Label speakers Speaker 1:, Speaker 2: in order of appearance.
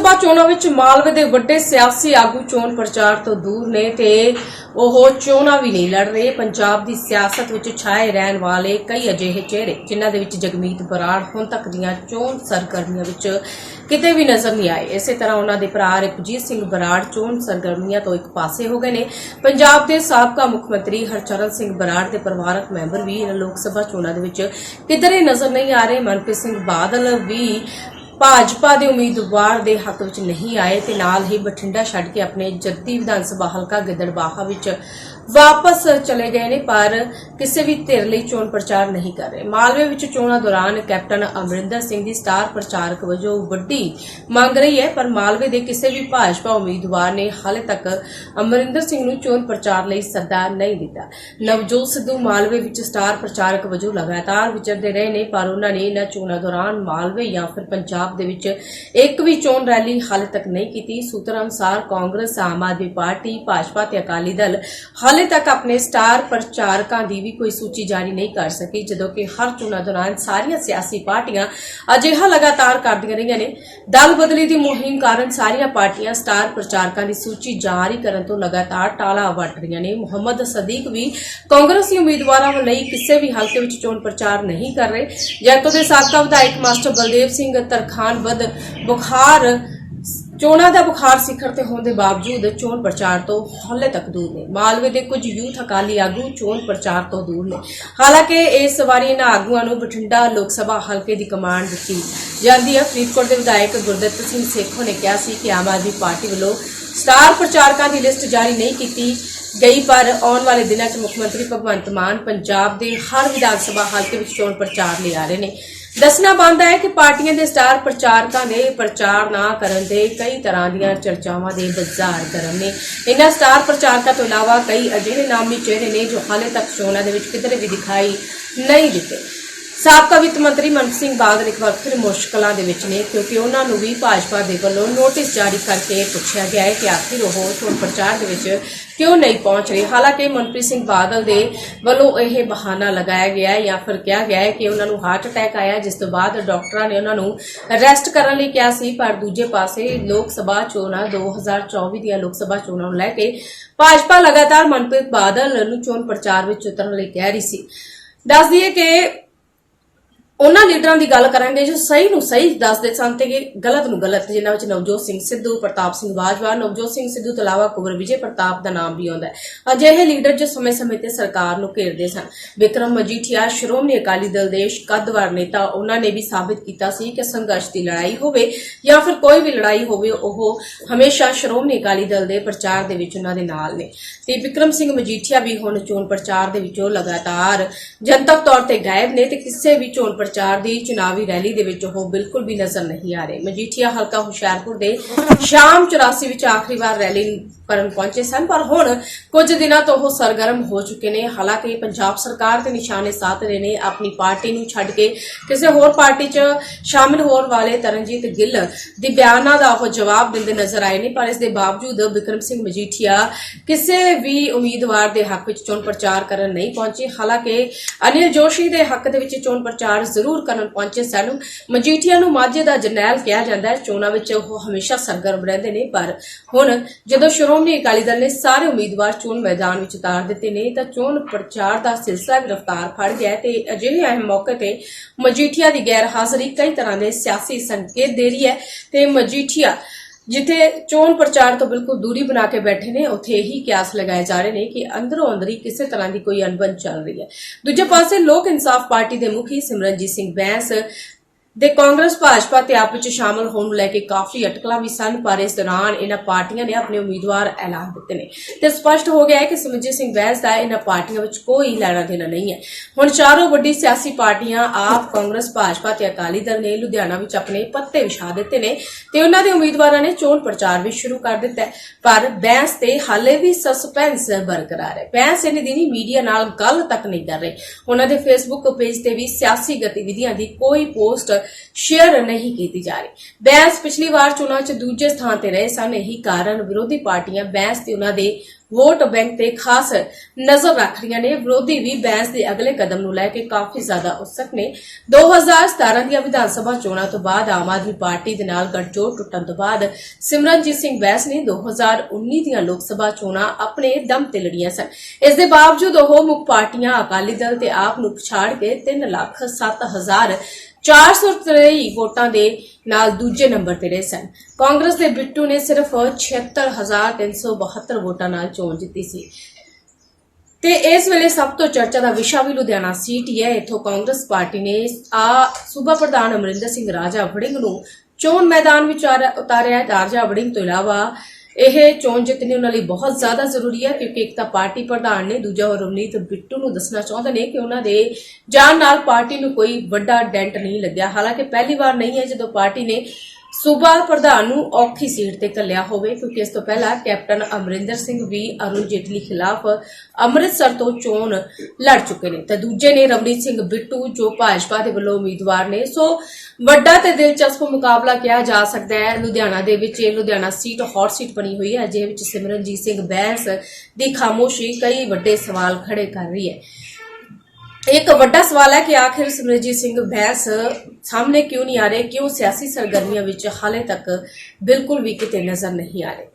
Speaker 1: ਸਭਾ ਚੋਣਾਂ ਵਿੱਚ ਮਾਲਵੇ ਦੇ ਵੱਡੇ ਸਿਆਸੀ ਆਗੂ ਚੋਣ ਪ੍ਰਚਾਰ ਤੋਂ ਦੂਰ ਨੇ ਤੇ ਉਹ ਚੋਣਾਂ ਵੀ ਨਹੀਂ ਲੜ ਰਹੇ। ਪੰਜਾਬ ਦੀ ਸਿਆਸਤ ਵਿੱਚ ਛਾਏ ਰਹਿਣ ਵਾਲੇ ਕਈ ਅਜਿਹੇ ਚਿਹਰੇ, ਜਿਨ੍ਹਾਂ ਦੇ ਵਿੱਚ ਜਗਮੀਤ ਬਰਾੜ ਹੁਣ ਤੱਕ ਦੀਆਂ ਚੋਣ ਸਰਗਰਮੀਆਂ ਵਿੱਚ ਕਿਤੇ ਵੀ ਨਜ਼ਰ ਨਹੀਂ ਆਏ। ਇਸੇ ਤਰ੍ਹਾਂ ਉਹਨਾਂ ਦੇ ਭਰਾ ਰਘਜੀਤ ਸਿੰਘ ਬਰਾੜ ਚੋਣ ਸਰਗਰਮੀਆਂ ਤੋਂ ਇੱਕ ਪਾਸੇ ਹੋ ਗਏ ਨੇ। ਪੰਜਾਬ ਦੇ ਸਾਬਕਾ ਮੁੱਖ ਮੰਤਰੀ ਹਰਚਰਨ ਸਿੰਘ ਬਰਾੜ ਦੇ ਪਰਿਵਾਰਕ ਮੈਂਬਰ ਵੀ ਇਹਨਾਂ ਲੋਕ ਸਭਾ ਚੋਣਾਂ ਦੇ ਵਿੱਚ ਕਿਧਰੇ ਨਜ਼ਰ ਨਹੀਂ ਆ ਰਹੇ। ਮਨਪ੍ਰੀਤ ਸਿੰਘ ਬਾਦਲ ਵੀ ਭਾਜਪਾ ਦੇ ਉਮੀਦਵਾਰ ਦੇ ਹੱਕ ਵਿੱਚ ਨਹੀਂ ਆਏ ਤੇ ਨਾਲ ਹੀ ਬਠਿੰਡਾ ਛੱਡ ਕੇ ਆਪਣੇ ਜੱਦੀ ਵਿਧਾਨ ਸਭਾ ਹਲਕਾ ਗਿੱਦੜਬਾਹਾ ਵਿੱਚ ਵਾਪਸ ਚਲੇ ਗਏ ਨੇ, ਪਰ ਕਿਸੇ ਵੀ ਧਿਰ ਲਈ ਚੋਣ ਪ੍ਰਚਾਰ ਨਹੀਂ ਕਰ ਰਹੇ। ਮਾਲਵੇ ਵਿੱਚ ਚੋਣਾਂ ਦੌਰਾਨ ਕੈਪਟਨ ਅਮਰਿੰਦਰ ਸਿੰਘ ਦੀ ਸਟਾਰ ਪ੍ਰਚਾਰਕ ਵਜੋਂ ਵੱਡੀ ਮੰਗ ਰਹੀ ਹੈ, ਪਰ ਮਾਲਵੇ ਦੇ ਕਿਸੇ ਵੀ ਭਾਜਪਾ ਉਮੀਦਵਾਰ ਨੇ ਹਾਲੇ ਤੱਕ ਅਮਰਿੰਦਰ ਸਿੰਘ ਨੂੰ ਚੋਣ ਪ੍ਰਚਾਰ ਲਈ ਸੱਦਾ ਨਹੀਂ ਦਿੱਤਾ। ਨਵਜੋਤ ਸਿੱਧੂ ਮਾਲਵੇ ਵਿੱਚ ਸਟਾਰ ਪ੍ਰਚਾਰਕ ਵਜੋਂ ਲਗਾਤਾਰ ਵਿਚਰਦੇ ਰਹੇ ਨੇ, ਪਰ ਉਹਨਾਂ ਨੇ ਇਹਨਾਂ ਚੋਣਾਂ ਦੌਰਾਨ ਮਾਲਵੇ ਜਾਂ ਫਿਰ ਪੰਜਾਬ ਦੇ ਵਿੱਚ ਇੱਕ ਵੀ ਚੋਣ ਰੈਲੀ ਹਾਲੇ ਤੱਕ ਨਹੀਂ ਕੀਤੀ। ਸੂਤਰਾਂ ਅਨੁਸਾਰ ਕਾਂਗਰਸ, ਆਮ ਆਦਮੀ ਪਾਰਟੀ, ਭਾਜਪਾ ਤੇ ਅਕਾਲੀ ਦਲ ਹਾਲੇ ਤੱਕ ਆਪਣੇ ਸਟਾਰ ਪ੍ਰਚਾਰਕਾਂ ਦੀ ਵੀ ਕੋਈ ਸੂਚੀ ਜਾਰੀ ਨਹੀਂ ਕਰ ਸਕੀ, ਜਦੋਂ ਕਿ ਹਰ ਚੋਣਾਂ ਦੌਰਾਨ ਸਾਰੀਆਂ ਸਿਆਸੀ ਪਾਰਟੀਆਂ ਅਜਿਹਾ ਲਗਾਤਾਰ ਕਰਦੀਆਂ ਰਹੀਆਂ ਨੇ। ਦਲ ਬਦਲੀ ਦੀ ਮੁਹਿੰਮ ਕਾਰਨ ਸਾਰੀਆਂ ਪਾਰਟੀਆਂ ਸਟਾਰ ਪ੍ਰਚਾਰਕਾਂ ਦੀ ਸੂਚੀ ਜਾਰੀ ਕਰਨ ਤੋਂ ਲਗਾਤਾਰ ਟਾਲਾ ਵੱਟ ਰਹੀਆਂ ਨੇ। ਮੁਹੰਮਦ ਸਦੀਕ ਵੀ ਕਾਂਗਰਸੀ ਉਮੀਦਵਾਰਾਂ ਲਈ ਕਿਸੇ ਵੀ ਹਲਕੇ ਵਿੱਚ ਚੋਣ ਪ੍ਰਚਾਰ ਨਹੀਂ ਕਰ ਰਹੇ। ਜੈਤੋ ਦੇ ਸਾਬਕਾ ਵਿਧਾਇਕ ਮਾਸਟਰ ਬਲਦੇਵ ਸਿੰਘ ਤਰਖਾਨ ਵੱਧ ਬੁਖਾਰ, ਚੋਣਾਂ ਦਾ ਬੁਖਾਰ ਸਿਖਰ ਤੇ ਹੋਣ ਦੇ ਬਾਵਜੂਦ ਚੋਣ ਪ੍ਰਚਾਰ ਤੋਂ ਹਾਲੇ ਤੱਕ ਦੂਰ ਨੇ। ਮਾਲਵੇ ਦੇ ਕੁਝ ਯੂਥ ਅਕਾਲੀ ਆਗੂ ਚੋਣ ਪ੍ਰਚਾਰ ਤੋਂ ਦੂਰ ਨੇ। ਹਾਲਾਂਕਿ ਇਸ ਵਾਰੀ ਇਹਨਾਂ ਆਗੂਆਂ ਨੂੰ ਬਠਿੰਡਾ ਲੋਕ ਸਭਾ ਹਲਕੇ ਦੀ ਕਮਾਂਡ ਦਿੱਤੀ ਜਾਂਦੀ ਹੈ। ਫਰੀਦਕੋਟ ਦੇ ਵਿਧਾਇਕ ਗੁਰਦਿੱਤ ਸਿੰਘ ਸੇਖੋ ਨੇ ਕਿਹਾ ਸੀ ਕਿ ਆਮ ਆਦਮੀ ਪਾਰਟੀ ਵੱਲੋਂ ਸਟਾਰ ਪ੍ਰਚਾਰਕਾਂ ਦੀ ਲਿਸਟ ਜਾਰੀ ਨਹੀਂ ਕੀਤੀ ਗਈ, ਪਰ ਆਉਣ ਵਾਲੇ ਦਿਨਾਂ 'ਚ ਮੁੱਖ ਮੰਤਰੀ ਭਗਵੰਤ ਮਾਨ ਪੰਜਾਬ ਦੇ ਹਰ ਵਿਧਾਨ ਸਭਾ ਹਲਕੇ ਵਿੱਚ ਚੋਣ ਪ੍ਰਚਾਰ ਲਈ ਆ ਰਹੇ ਨੇ। ਦੱਸਣਾ ਬਣਦਾ ਹੈ ਕਿ ਪਾਰਟੀਆਂ ਦੇ ਸਟਾਰ ਪ੍ਰਚਾਰਕਾਂ ਨੇ ਪ੍ਰਚਾਰ ਨਾ ਕਰਨ ਦੇ ਕਈ ਤਰ੍ਹਾਂ ਦੀਆਂ ਚਰਚਾਵਾਂ ਦੇ ਬਾਜ਼ਾਰ ਗਰਮ ਨੇ। ਇਹਨਾਂ ਸਟਾਰ ਪ੍ਰਚਾਰਕਾਂ ਤੋਂ ਇਲਾਵਾ ਕਈ ਅਜਿਹੇ ਨਾਮੀ ਚਿਹਰੇ ਨੇ ਜੋ ਹਾਲੇ ਤੱਕ ਚੋਣਾਂ ਦੇ ਵਿੱਚ ਕਿਧਰੇ ਵੀ ਦਿਖਾਈ ਨਹੀਂ ਦਿੱਤੇ। ਸਾਬਕਾ ਵਿੱਤ ਮੰਤਰੀ ਮਨਪ੍ਰੀਤ ਸਿੰਘ ਬਾਦਲ ਇੱਕ ਵਾਰ ਫਿਰ ਮੁਸ਼ਕਲਾਂ ਦੇ ਵਿੱਚ ਨੇ, ਕਿਉਂਕਿ ਉਹਨਾਂ ਨੂੰ ਵੀ ਭਾਜਪਾ ਦੇ ਵੱਲੋਂ ਨੋਟਿਸ ਜਾਰੀ ਕਰਕੇ ਪੁੱਛਿਆ ਗਿਆ ਹੈ ਕਿ ਆਖਿਰ ਉਹ ਚੋਣ ਪ੍ਰਚਾਰ ਦੇ ਵਿੱਚ ਕਿਉਂ ਨਹੀਂ ਪਹੁੰਚ ਰਹੇ। ਹਾਲਾਂਕਿ ਮਨਪ੍ਰੀਤ ਸਿੰਘ ਬਾਦਲ ਦੇ ਵੱਲੋਂ ਇਹ ਬਹਾਨਾ ਲਗਾਇਆ ਗਿਆ ਹੈ ਜਾਂ ਫਿਰ ਕਿਹਾ ਗਿਆ ਹੈ ਕਿ ਉਹਨਾਂ ਨੂੰ ਹਾਰਟ ਅਟੈਕ ਆਇਆ, ਜਿਸ ਤੋਂ ਬਾਅਦ ਡਾਕਟਰਾਂ ਨੇ ਉਹਨਾਂ ਨੂੰ ਅਰੈਸਟ ਕਰਨ ਲਈ ਕਿਹਾ ਸੀ, ਪਰ ਦੂਜੇ ਪਾਸੇ ਲੋਕ ਸਭਾ ਚੋਣਾਂ 2024 ਦੀਆਂ ਲੋਕ ਸਭਾ ਚੋਣਾਂ ਨੂੰ ਲੈ ਕੇ ਭਾਜਪਾ ਲਗਾਤਾਰ ਮਨਪ੍ਰੀਤ ਬਾਦਲ ਨੂੰ ਚੋਣ ਪ੍ਰਚਾਰ ਵਿੱਚ ਉਤਰਨ ਲਈ ਕਹਿ ਰਹੀ ਸੀ। ਦੱਸ ਦਈਏ ਕਿ ਉਹਨਾਂ ਲੀਡਰਾਂ ਦੀ ਗੱਲ ਕਰਾਂਗੇ ਜੋ ਸਹੀ ਨੂੰ ਸਹੀ ਦੱਸਦੇ ਸਨ ਤੇ ਗਲਤ ਨੂੰ ਗਲਤ, ਜਿਨ੍ਹਾਂ ਵਿੱਚ ਨਵਜੋਤ ਸਿੰਘ ਸਿੱਧੂ, ਪ੍ਰਤਾਪ ਸਿੰਘ ਬਾਜਵਾ, ਨਵਜੋਤ ਸਿੰਘ ਸਿੱਧੂ ਤੋਂ ਕੁਵਰ ਵਿਜੇ ਪ੍ਰਤਾਪ ਦਾ ਨਾਮ ਵੀ ਆਉਂਦਾ ਹੈ। ਅਜਿਹੇ ਲੀਡਰ ਜੋ ਸਮੇਂ-ਸਮੇਂ ਤੇ ਸਰਕਾਰ ਨੂੰ ਘੇਰਦੇ ਸਨ। ਵਿਕਰਮ ਮਜੀਠੀਆ, ਸ਼੍ਰੋਮਣੀ ਅਕਾਲੀ ਦਲ ਦੇ ਕੱਦਵਾਰ ਨੇਤਾ, ਉਹਨਾਂ ਨੇ ਵੀ ਸਾਬਿਤ ਕੀਤਾ ਸੀ ਕਿ ਸੰਘਰਸ਼ ਦੀ ਲੜਾਈ ਹੋਵੇ ਜਾਂ ਫਿਰ ਕੋਈ ਵੀ ਲੜਾਈ ਹੋਵੇ, ਉਹ ਹਮੇਸ਼ਾ ਸ਼੍ਰੋਮਣੀ ਅਕਾਲੀ ਦਲ ਦੇ ਪ੍ਰਚਾਰ ਦੇ ਵਿੱਚ ਉਹਨਾਂ ਦੇ ਨਾਲ ਨੇ। ਤੇ ਵਿਕਰਮ ਸਿੰਘ ਮਜੀਠੀਆ ਵੀ ਹੁਣ ਚੋਣ ਪ੍ਰਚਾਰ ਦੇ ਵਿੱਚੋਂ ਲਗਾਤਾਰ ਜਨਤਕ ਤੌਰ ਤੇ ਗਾਇਬ ਨੇ ਤੇ ਕਿਸੇ ਵੀ ਚੋਣ ਪ੍ਰਚਾਰ ਦੀ ਚੁਣਾਵੀ ਰੈਲੀ ਦੇ ਵਿੱਚ ਉਹ ਬਿਲਕੁਲ ਵੀ ਨਜ਼ਰ ਨਹੀਂ ਆ ਰਹੇ। ਮਜੀਠੀਆ ਹਲਕਾ ਹੁਸ਼ਿਆਰਪੁਰ ਦੇ ਸ਼ਾਮ 84 ਵਿੱਚ ਆਖਰੀ ਵਾਰ ਰੈਲੀ ਕਰਨ ਪਹੁੰਚੇ ਸਨ, ਪਰ ਹੁਣ ਕੁਝ ਦਿਨਾਂ ਤੋਂ ਉਹ ਸਰਗਰਮ ਹੋ ਚੁੱਕੇ ਨੇ। ਹਾਲਾਂਕਿ ਪੰਜਾਬ ਸਰਕਾਰ ਦੇ ਨਿਸ਼ਾਨੇ ਸਾਧ ਰਹੇ ਨੇ, ਆਪਣੀ ਪਾਰਟੀ ਨੂੰ ਛੱਡ ਕੇ ਕਿਸੇ ਹੋਰ ਪਾਰਟੀ 'ਚ ਸ਼ਾਮਿਲ ਹੋਣ ਵਾਲੇ ਤਰਨਜੀਤ ਗਿੱਲ ਦੇ ਬਿਆਨਾਂ ਦਾ ਉਹ ਜਵਾਬ ਦਿੰਦੇ ਨਜ਼ਰ ਆਏ ਨੇ, ਪਰ ਇਸ ਦੇ ਬਾਵਜੂਦ ਬਿਕਰਮ ਸਿੰਘ ਮਜੀਠੀਆ ਕਿਸੇ ਵੀ ਉਮੀਦਵਾਰ ਦੇ ਹੱਕ ਵਿੱਚ ਚੋਣ ਪ੍ਰਚਾਰ ਕਰਨ ਨਹੀਂ ਪਹੁੰਚੇ। ਹਾਲਾਂਕਿ ਅਨਿਲ ਜੋਸ਼ੀ ਦੇ ਹੱਕ ਦੇ ਵਿੱਚ ਚੋਣ ਪ੍ਰਚਾਰ ਜ਼ਰੂਰ ਕਰਨ ਪਹੁੰਚੇ ਸਨ। ਮਜੀਠੀਆ ਨੂੰ ਮਾਝੇ ਦਾ ਜਰਨੈਲ ਕਿਹਾ ਜਾਂਦਾ ਹੈ। ਚੋਣਾਂ ਵਿੱਚ ਉਹ ਹਮੇਸ਼ਾ ਸਰਗਰਮ ਰਹਿੰਦੇ ਨੇ, ਪਰ ਹੁਣ ਜਦੋਂ ਸ਼੍ਰੋਮਣੀ ਅਕਾਲੀ ਦਲ ਨੇ ਸਾਰੇ ਉਮੀਦਵਾਰ ਚੋਣ ਮੈਦਾਨ ਵਿੱਚ ਉਤਾਰ ਦਿੱਤੇ ਨੇ, ਤਾਂ ਚੋਣ ਪ੍ਰਚਾਰ ਦਾ ਸਿਲਸਿਲਾ ਵੀ ਰਫ਼ਤਾਰ ਫੜ ਗਿਆ ਤੇ ਅਜਿਹੇ ਅਹਿਮ ਮੌਕੇ ਤੇ ਮਜੀਠੀਆ ਦੀ ਗੈਰ ਹਾਜ਼ਰੀ ਕਈ ਤਰ੍ਹਾਂ ਦੇ ਸਿਆਸੀ ਸੰਕੇਤ ਦੇ ਰਹੀ ਹੈ ਤੇ ਮਜੀਠੀਆ ਜਿੱਥੇ ਚੋਣ ਪ੍ਰਚਾਰ ਤੋਂ ਬਿਲਕੁਲ ਦੂਰੀ ਬਣਾ ਕੇ ਬੈਠੇ ਨੇ, ਉੱਥੇ ਇਹੀ ਕਿਆਸ ਲਗਾਏ ਜਾ ਰਹੇ ਨੇ ਕਿ ਅੰਦਰੋਂ ਅੰਦਰੀ ਕਿਸੇ ਤਰ੍ਹਾਂ ਦੀ ਕੋਈ ਅਣਬਣ ਚੱਲ ਰਹੀ ਹੈ। ਦੂਜੇ ਪਾਸੇ ਲੋਕ ਇਨਸਾਫ ਪਾਰਟੀ ਦੇ ਮੁਖੀ ਸਿਮਰਨਜੀਤ ਸਿੰਘ ਬੈਂਸ ਦੇ ਕਾਂਗਰਸ, ਭਾਜਪਾ ਤੇ ਆਪ ਵਿੱਚ ਸ਼ਾਮਲ ਹੋਣ ਨੂੰ ਲੈ ਕੇ ਕਾਫੀ ਅਟਕਲਾਂ ਵੀ ਸਨ, ਪਰ ਇਸ ਦੌਰਾਨ ਇਹਨਾਂ ਪਾਰਟੀਆਂ ਨੇ ਆਪਣੇ ਉਮੀਦਵਾਰ ਐਲਾਨ ਦਿੱਤੇ ਨੇ। ਤੇ ਸਪਸ਼ਟ ਹੋ ਗਿਆ ਹੈ ਕਿ ਸਿਮਰਨਜੀਤ ਸਿੰਘ ਬੈਂਸ ਦਾ ਇਹਨਾਂ ਪਾਰਟੀਆਂ ਵਿੱਚ ਕੋਈ ਲੈਣਾ ਦੇਣਾ ਨਹੀਂ ਹੈ। ਹੁਣ ਚਾਰੋਂ ਵੱਡੀ ਸਿਆਸੀ ਪਾਰਟੀਆਂ ਆਪ ਕਾਂਗਰਸ, ਭਾਜਪਾ ਤੇ ਅਕਾਲੀ ਦਲ ਨੇ ਲੁਧਿਆਣਾ ਵਿੱਚ ਆਪਣੇ ਪੱਤੇ ਵਿਛਾ ਦਿੱਤੇ ਨੇ ਤੇ ਉਹਨਾਂ ਦੇ ਉਮੀਦਵਾਰਾਂ ਨੇ ਚੋਣ ਪ੍ਰਚਾਰ ਵੀ ਸ਼ੁਰੂ ਕਰ ਦਿੱਤਾ ਹੈ। ਪਰ ਬੈਂਸ ਤੇ ਹਾਲੇ ਵੀ ਸਸਪੈਂਸ ਬਰਕਰਾਰ ਹੈ। ਬੈਂਸ ਇਹਨੇ ਦਿਨੀ ਮੀਡੀਆ ਨਾਲ ਗੱਲ ਤੱਕ ਨਹੀਂ ਕਰ ਰਹੇ। ਉਹਨਾਂ ਦੇ ਫੇਸਬੁੱਕ ਪੇਜ ਤੇ ਵੀ ਸਿਆਸੀ ਗਤੀਵਿਧੀਆਂ ਦੀ ਕੋਈ ਪੋਸਟ ਸ਼ੇਅਰ ਨਹੀਂ ਕੀਤੀ ਜਾ ਰਹੀ। ਬੈਂਸ ਪਿਛਲੀ ਵਾਰ ਚੋਣਾਂ 'ਚ ਦੂਜੇ ਸਥਾਨ ਤੇ ਰਹੇ ਸਨ। ਇਹੀ ਕਾਰਨ ਵਿਰੋਧੀ ਪਾਰਟੀਆਂ ਬੈਂਸ ਤੇ ਉਹਨਾਂ ਦੇ ਵੋਟ ਬੈਂਕ ਤੇ ਖਾਸ ਨਜ਼ਰ ਰੱਖ ਰਹੀਆਂ ਨੇ। ਵਿਰੋਧੀ ਵੀ ਬੈਂਸ ਦੇ ਅਗਲੇ ਕਦਮ ਨੂੰ ਲੈ ਕੇ ਕਾਫੀ ਜ਼ਿਆਦਾ ਉਤਸਕ ਨੇ। 2017 ਦੀਆਂ ਵਿਧਾਨ ਸਭਾ ਚੋਣਾਂ ਤੋਂ ਬਾਅਦ ਆਮ ਆਦਮੀ ਪਾਰਟੀ ਦੇ ਨਾਲ ਗੱਠਜੋੜ ਟੁੱਟਣ ਤੋਂ ਬਾਅਦ ਸਿਮਰਨਜੀਤ ਸਿੰਘ ਬੈਂਸ ਨੇ 2019 ਦੀਆਂ ਲੋਕ ਸਭਾ ਚੋਣਾਂ ਆਪਣੇ ਦਮ ਤੇ ਲੜੀਆਂ ਸਨ। ਇਸ ਦੇ ਬਾਵਜੂਦ ਉਹ ਮੁੱਖ ਪਾਰਟੀਆਂ ਅਕਾਲੀ ਦਲ ਤੇ ਆਪ ਨੂੰ ਪਛਾੜ ਕੇ 3 ਲੱਖ 7000 453 ਵੋਟਾਂ ਦੇ ਨਾਲ ਦੂਜੇ ਨੰਬਰ ਤੇ ਰਹੇ ਸਨ। ਕਾਂਗਰਸ ਦੇ ਬਿੱਟੂ ਨੇ ਸਿਰਫ 76372 ਵੋਟਾਂ ਨਾਲ ਚੋਣ ਜਿੱਤੀ ਸੀ। ਤੇ ਇਸ ਵੇਲੇ ਸਭ ਤੋਂ ਚਰਚਾ ਦਾ ਵਿਸ਼ਾ ਵੀ ਲੁਧਿਆਣਾ ਸੀਟ ਹੀ ਹੈ। ਇੱਥੋਂ ਕਾਂਗਰਸ ਪਾਰਟੀ ਨੇ ਆ ਸੂਬਾ ਪ੍ਰਧਾਨ ਅਮਰਿੰਦਰ ਸਿੰਘ ਰਾਜਾ ਵੜਿੰਗ ਨੂੰ ਚੋਣ ਮੈਦਾਨ ਵਿੱਚ ਉਤਾਰਿਆ। ਰਾਜਾ ਵੜਿੰਗ ਤੋਂ ਇਲਾਵਾ ਇਹ ਚੋਣ ਜਿੱਤਣੀ ਉਹਨਾਂ ਲਈ ਬਹੁਤ ਜ਼ਿਆਦਾ ਜ਼ਰੂਰੀ ਹੈ, ਕਿਉਂਕਿ ਇੱਕ ਤਾਂ ਪਾਰਟੀ ਪ੍ਰਧਾਨ ਨੇ, ਦੂਜਾ ਉਹ ਰਵਨੀਤ ਬਿੱਟੂ ਨੂੰ ਦੱਸਣਾ ਚਾਹੁੰਦੇ ਨੇ ਕਿ ਉਹਨਾਂ ਦੇ ਜਾਣ ਨਾਲ ਪਾਰਟੀ ਨੂੰ ਕੋਈ ਵੱਡਾ ਡੈਂਟ ਨਹੀਂ ਲੱਗਿਆ। ਹਾਲਾਂਕਿ ਪਹਿਲੀ ਵਾਰ ਨਹੀਂ ਹੈ ਜਦੋਂ ਪਾਰਟੀ ਨੇ ਸੂਬਾ ਪ੍ਰਧਾਨ ਨੂੰ ਔਖੀ ਸੀਟ ਤੇ ਕੱਲਿਆ ਹੋਵੇ, ਕਿਉਂਕਿ ਇਸ ਤੋਂ ਪਹਿਲਾਂ ਕੈਪਟਨ ਅਮਰਿੰਦਰ ਸਿੰਘ ਵੀ ਅਰੁਣ ਜੇਟਲੀ ਖਿਲਾਫ ਅੰਮ੍ਰਿਤਸਰ ਤੋਂ ਚੋਣ ਲੜ ਚੁੱਕੇ ਨੇ। ਤੇ ਦੂਜੇ ਨੇ ਰਵਨੀਤ ਸਿੰਘ ਬਿੱਟੂ, ਜੋ ਭਾਜਪਾ ਦੇ ਵੱਲੋਂ ਉਮੀਦਵਾਰ ਨੇ। ਸੋ ਵੱਡਾ ਤੇ ਦਿਲਚਸਪ ਮੁਕਾਬਲਾ ਕਿਹਾ ਜਾ ਸਕਦਾ ਹੈ। ਲੁਧਿਆਣਾ ਦੇ ਵਿੱਚ ਇਹ ਲੁਧਿਆਣਾ ਸੀਟ, ਹੌਟ ਸੀਟ ਬਣੀ ਹੋਈ ਹੈ ਅਜੇ ਵਿੱਚ ਸਿਮਰਨਜੀਤ ਸਿੰਘ ਬੈਂਸ ਦੀ ਖਾਮੋਸ਼ੀ ਕਈ ਵੱਡੇ ਸਵਾਲ ਖੜੇ ਕਰ ਰਹੀ ਹੈ। ਇੱਕ ਵੱਡਾ ਸਵਾਲ ਹੈ ਕਿ ਆਖਿਰ ਸਿਮਰਜੀਤ ਸਿੰਘ ਬੈਂਸ ਸਾਹਮਣੇ ਕਿਉਂ ਨਹੀਂ ਆ ਰਹੇ? ਕਿਉਂ ਸਿਆਸੀ ਸਰਗਰਮੀਆਂ ਵਿੱਚ ਹਾਲੇ ਤੱਕ ਬਿਲਕੁਲ ਵੀ ਕਿਤੇ ਨਜ਼ਰ ਨਹੀਂ ਆ ਰਹੇ?